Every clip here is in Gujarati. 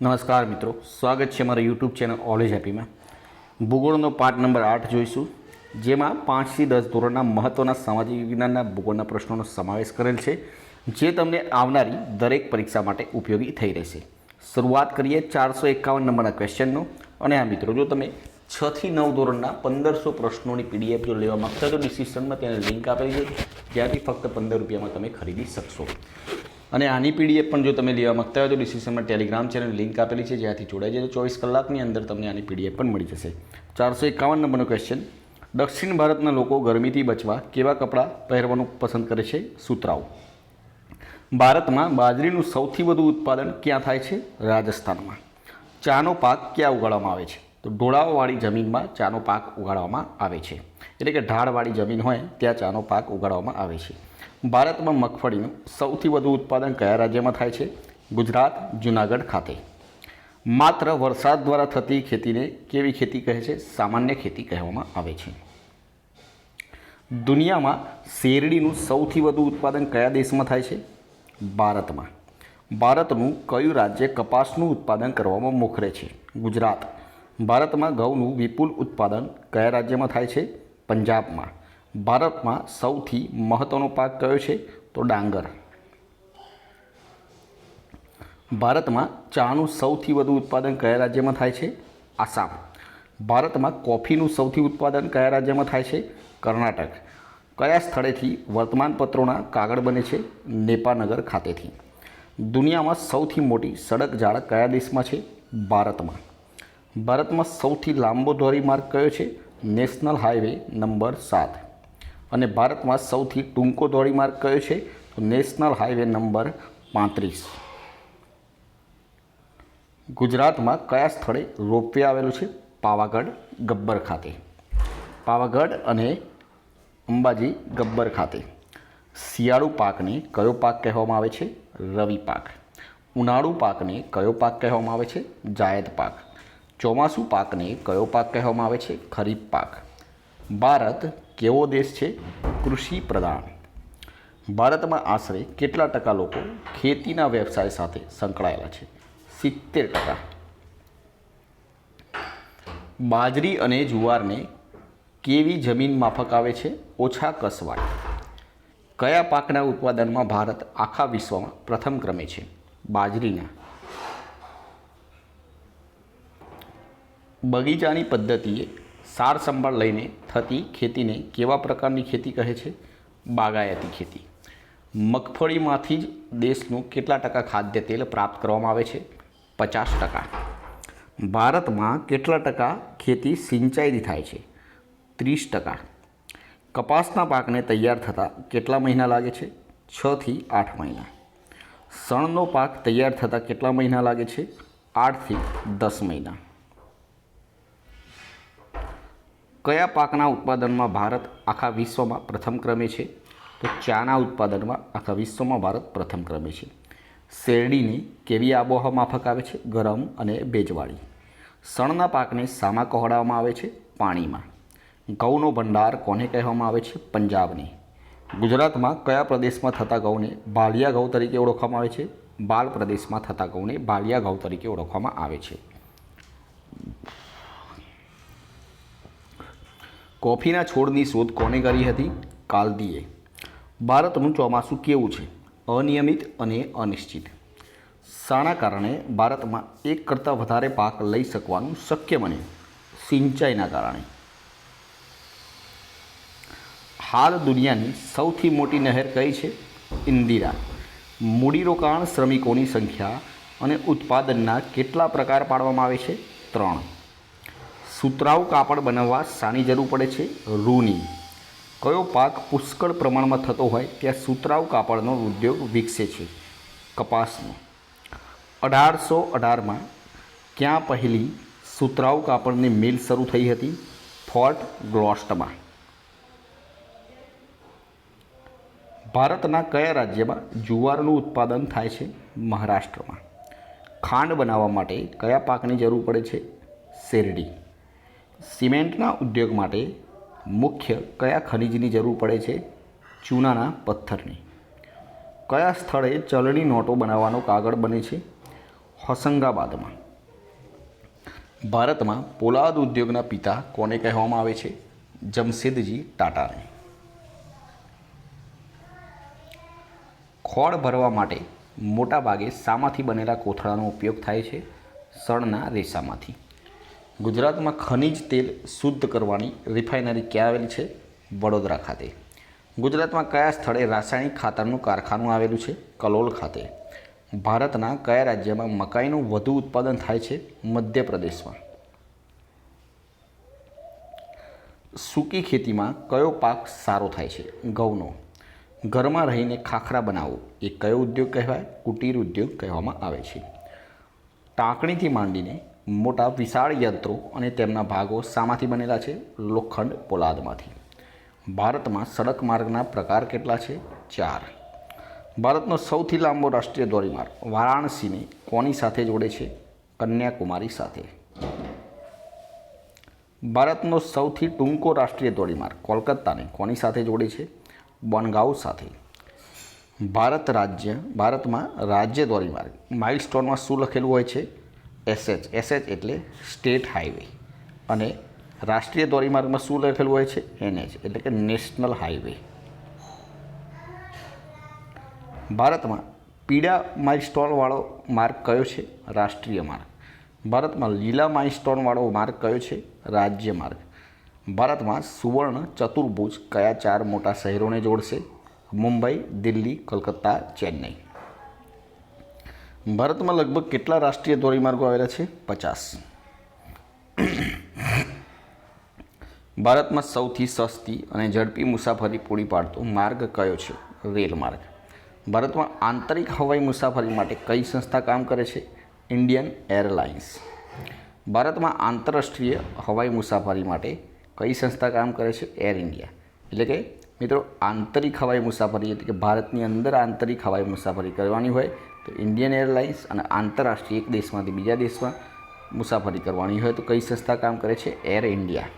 નમસ્કાર મિત્રો, સ્વાગત છે મારા યુટ્યુબ ચેનલ ઓલેજ હેપીમાં ભૂગોળનો પાઠ નંબર આઠ જોઈશું, જેમાં પાંચથી દસ ધોરણના મહત્ત્વના સામાજિક વિજ્ઞાનના ભૂગોળના પ્રશ્નોનો સમાવેશ કરેલ છે, જે તમને આવનારી દરેક પરીક્ષા માટે ઉપયોગી થઈ રહેશે. શરૂઆત કરીએ ચારસો એકાવન નંબરના ક્વેશ્ચનનો અને આ મિત્રો, જો તમે છથી નવ ધોરણના પંદરસો પ્રશ્નોની પીડીએફ જો લેવા માગતા તો ડિસ્ક્રિપ્શનમાં તેને લિંક આપેલી છે, જ્યાંથી ફક્ત પંદર રૂપિયામાં તમે ખરીદી શકશો. અને આની પીડીએફ પણ જો તમે લેવા માંગતા હોય તો ડિસ્ક્રિપ્શનમાં ટેલિગ્રામ ચેનલ લિંક આપેલી છે, જ્યાંથી જોડાઈ તો ચોવીસ કલાકની અંદર તમને આની પીડીએફ પણ મળી જશે. ચારસો એકાવન નંબરનો ક્વેશ્ચન દક્ષિણ ભારતના લોકો ગરમીથી બચવા કેવા કપડાં પહેરવાનું પસંદ કરે છે? સુતરાઉ ભારતમાં બાજરીનું સૌથી વધુ ઉત્પાદન ક્યાં થાય છે? રાજસ્થાનમાં. ચાનો પાક ક્યાં ઉગાડવામાં આવે છે? તો ઢોળાવવાળી જમીનમાં ચાનો પાક ઉગાડવામાં આવે છે. એટલે કે ઢાળવાળી જમીન હોય, ત્યાં ચાનો પાક ઉગાડવામાં આવે છે. ભારતમાં મગફળીનું સૌથી વધુ ઉત્પાદન કયા રાજ્યમાં થાય છે? ગુજરાત, જુનાગઢ ખાતે. માત્ર વરસાદ દ્વારા થતી ખેતીને કેવી ખેતી કહે છે? સામાન્ય ખેતી કહેવામાં આવે છે. દુનિયામાં શેરડીનું સૌથી વધુ ઉત્પાદન કયા દેશમાં થાય છે? ભારતમાં. ભારતનું કયું રાજ્ય કપાસનું ઉત્પાદન કરવામાં મોખરે છે? ગુજરાત. ભારતમાં ઘઉંનું વિપુલ ઉત્પાદન કયા રાજ્યમાં થાય છે? પંજાબમાં. ભારતમાં સૌથી મહત્ત્વનો પાક કયો છે? તો ડાંગર. ભારતમાં ચાનું સૌથી વધુ ઉત્પાદન કયા રાજ્યમાં થાય છે? આસામ. ભારતમાં કોફીનું સૌથી ઉત્પાદન કયા રાજ્યમાં થાય છે? કર્ણાટક. કયા સ્થળેથી વર્તમાનપત્રોના કાગળ બને છે? નેપાનગર ખાતેથી. દુનિયામાં સૌથી મોટી સડક જાળ કયા દેશમાં છે? ભારતમાં. ભારતમાં સૌથી લાંબો ધોરીમાર્ગ કયો છે? નેશનલ હાઈવે નંબર સાત. અને ભારતમાં સૌથી ટૂંકો ધોરીમાર્ગ કયો છે? તો નેશનલ હાઈવે નંબર પાંત્રીસ. ગુજરાતમાં કયા સ્થળે રોપવે આવેલું છે? પાવાગઢ, ગબ્બર ખાતે. પાવાગઢ અને અંબાજી, ગબ્બર ખાતે. શિયાળુ પાકને કયો પાક કહેવામાં આવે છે? રવિ પાક. ઉનાળુ પાકને કયો પાક કહેવામાં આવે છે? જાયદ પાક. ચોમાસુ પાકને કયો પાક કહેવામાં આવે છે? ખરીફ પાક. ભારત કેવો દેશ છે? કૃષિ પ્રધાન. ભારતમાં આશરે કેટલા ટકા લોકો ખેતીના વ્યવસાય સાથે સંકળાયેલા છે? સિત્તેર ટકા. બાજરી અને જુવારને કેવી જમીન માફક આવે છે? ઓછા કસવાટ. કયા પાકના ઉત્પાદનમાં ભારત આખા વિશ્વમાં પ્રથમ ક્રમે છે? બાજરીના. બગીચાની પદ્ધતિએ સાર સંભાળ લઈને થતી ખેતીને કેવા પ્રકારની ખેતી કહે છે? બાગાયતી ખેતી. મગફળીમાંથી જ દેશનું કેટલા ટકા ખાદ્ય તેલ પ્રાપ્ત કરવામાં આવે છે? પચાસ ટકા. ભારતમાં કેટલા ટકા ખેતી સિંચાઈથી થાય છે? ત્રીસ ટકા. કપાસના પાકને તૈયાર થતાં કેટલા મહિના લાગે છે? છથી આઠ મહિના. સણનો પાક તૈયાર થતાં કેટલા મહિના લાગે છે? આઠથી દસ મહિના. કયા પાકના ઉત્પાદનમાં ભારત આખા વિશ્વમાં પ્રથમ ક્રમે છે? તો ચાના ઉત્પાદનમાં આખા વિશ્વમાં ભારત પ્રથમ ક્રમે છે. શેરડીની કેવી આબોહવા માફક આવે છે? ગરમ અને ભેજવાળી. સણના પાકને સામા કહોડાવવામાં આવે છે? પાણીમાં. ઘઉંનો ભંડાર કોને કહેવામાં આવે છે? પંજાબની. ગુજરાતમાં કયા પ્રદેશમાં થતા ઘઉંને બાલિયા ઘઉં તરીકે ઓળખવામાં આવે છે? બાલ પ્રદેશમાં થતા ઘઉંને બાલિયા ઘઉં તરીકે ઓળખવામાં આવે છે. કોફીના છોડની શોધ કોને કરી હતી? કાલદીએ. ભારતનું ચોમાસું કેવું છે? અનિયમિત અને અનિશ્ચિત. શાના કારણે ભારતમાં એક કરતાં વધારે પાક લઈ શકવાનું શક્ય બને સિંચાઈના કારણે. હાલ દુનિયાની સૌથી મોટી નહેર કઈ છે? ઇન્દિરા. મૂડીરોકાણ શ્રમિકોની સંખ્યા અને ઉત્પાદનના કેટલા પ્રકાર પાડવામાં આવે છે? ત્રણ. સુતરાઉ કાપડ બનાવવા શાની જરૂર પડે છે રૂની. કયો પાક પુષ્કળ પ્રમાણમાં થતો હોય ત્યાં સુતરાઉ કાપડનો ઉદ્યોગ વિકસે છે? કપાસનો. અઢારસો અઢારમાં ક્યાં પહેલી સુતરાઉ કાપડની મિલ શરૂ થઈ હતી? ફોર્ટ ગ્લોસ્ટમાં. ભારતના કયા રાજ્યમાં જુવારનું ઉત્પાદન થાય છે? મહારાષ્ટ્રમાં. ખાંડ બનાવવા માટે કયા પાકની જરૂર પડે છે? શેરડી. સિમેન્ટના ઉદ્યોગ માટે મુખ્ય કયા ખનિજની જરૂર પડે છે? ચૂનાના પથ્થરની. કયા સ્થળે ચલણી નોટો બનાવવાનો કાગળ બને છે? હોશંગાબાદમાં. ભારતમાં પોલાદ ઉદ્યોગના પિતા કોને કહેવામાં આવે છે? જમશેદજી ટાટાને. ખોળ ભરવા માટે મોટાભાગે શામાંથી બનેલા કોથળાનો ઉપયોગ થાય છે, શણના રેસામાંથી. ગુજરાતમાં ખનિજ તેલ શુદ્ધ કરવાની રિફાઇનરી ક્યાં આવેલી છે? વડોદરા ખાતે. ગુજરાતમાં કયા સ્થળે રાસાયણિક ખાતરનું કારખાનું આવેલું છે? કલોલ ખાતે. ભારતના કયા રાજ્યમાં મકાઈનું વધુ ઉત્પાદન થાય છે? મધ્યપ્રદેશમાં. સૂકી ખેતીમાં કયો પાક સારો થાય છે? ઘઉંનો. ઘરમાં રહીને ખાખરા બનાવવું એ કયો ઉદ્યોગ કહેવાય? કુટીર ઉદ્યોગ કહેવામાં આવે છે. ટાંકણીથી માંડીને મોટા વિશાળ યંત્રો અને તેમના ભાગો શામાંથી બનેલા છે લોખંડ પોલાદમાંથી. ભારતમાં સડક માર્ગના પ્રકાર કેટલા છે? ચાર. ભારતનો સૌથી લાંબો રાષ્ટ્રીય ધોરીમાર્ગ વારાણસીને કોની સાથે જોડે છે? કન્યાકુમારી સાથે. ભારતનો સૌથી ટૂંકો રાષ્ટ્રીય ધોરીમાર્ગ કોલકાતાને કોની સાથે જોડે છે? બનગાંવ સાથે. ભારત રાજ્ય, ભારતમાં રાજ્ય ધોરીમાર્ગ માઇલસ્ટોનમાં શું લખેલું હોય છે? એસએચ એસએચ એટલે સ્ટેટ હાઈવે અને રાષ્ટ્રીય ધોરીમાર્ગમાં શું લખેલું હોય છે? એનએચ એટલે કે નેશનલ હાઈવે ભારતમાં પીળા માઇલસ્ટોનવાળો માર્ગ કયો છે? રાષ્ટ્રીય માર્ગ. ભારતમાં લીલા માઇલસ્ટોનવાળો માર્ગ કયો છે? રાજ્ય માર્ગ. ભારતમાં સુવર્ણ ચતુર્ભુજ કયા ચાર મોટા શહેરોને જોડશે? મુંબઈ, દિલ્હી, કલકત્તા, ચેન્નઈ. ભારતમાં લગભગ કેટલા રાષ્ટ્રીય ધોરીમાર્ગો આવેલા છે? પચાસ. ભારતમાં સૌથી સસ્તી અને ઝડપી મુસાફરી પૂરી પાડતો માર્ગ કયો છે? રેલ માર્ગ. ભારતમાં આંતરિક હવાઈ મુસાફરી માટે કઈ સંસ્થા કામ કરે છે? Indian airlines. ભારતમાં આંતરરાષ્ટ્રીય હવાઈ મુસાફરી માટે કઈ સંસ્થા કામ કરે છે? Air India. એટલે કે, મિત્રો, આંતરિક હવાઈ મુસાફરી એટલે કે ભારતની અંદર આંતરિક હવાઈ મુસાફરી કરવાની હોય તો ઇન્ડિયન એરલાઇન્સ અને આંતરરાષ્ટ્રીય એક દેશમાંથી બીજા દેશમાં મુસાફરી કરવાની હોય તો કઈ સંસ્થા કામ કરે છે? એર ઇન્ડિયા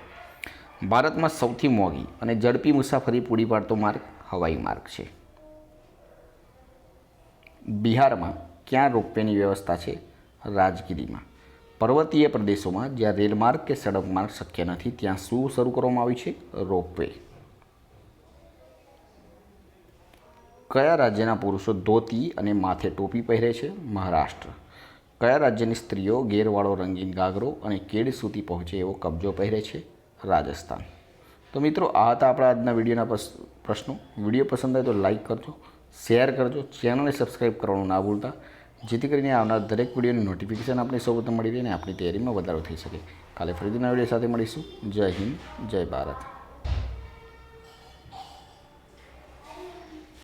ભારતમાં સૌથી મોંઘી અને ઝડપી મુસાફરી પૂરી પાડતો માર્ગ હવાઈ માર્ગ છે. બિહારમાં ક્યાં રોપવેની વ્યવસ્થા છે? રાજગીરીમાં. પર્વતીય પ્રદેશોમાં જ્યાં રેલમાર્ગ કે સડક માર્ગ શક્ય નથી, ત્યાં શું શરૂ કરવામાં આવ્યું છે? રોપવે. કયા રાજ્યના પુરુષો ધોતી અને માથે ટોપી પહેરે છે? મહારાષ્ટ્ર. કયા રાજ્યની સ્ત્રીઓ ગેરવાળો રંગીન ગાગરો અને કેડ સુધી પહોંચે એવો કબજો પહેરે છે? રાજસ્થાન. તો મિત્રો, આ હતા આપણા આજના વિડીયોના પ્રશ- પ્રશ્નો. વીડિયો પસંદ આવે તો લાઈક કરજો, શેર કરજો, ચેનલને સબસ્ક્રાઈબ કરવાનું ના ભૂલતા. જેથી કરીને આવનાર દરેક વિડીયોની નોટિફિકેશન આપણે સૌપ્રથમ મળી રહે અને આપણી તૈયારીમાં વધારો થઈ શકે. કાલે ફરીથી નવા વીડિયો સાથે મળીશું. જય હિન્દ, જય ભારત.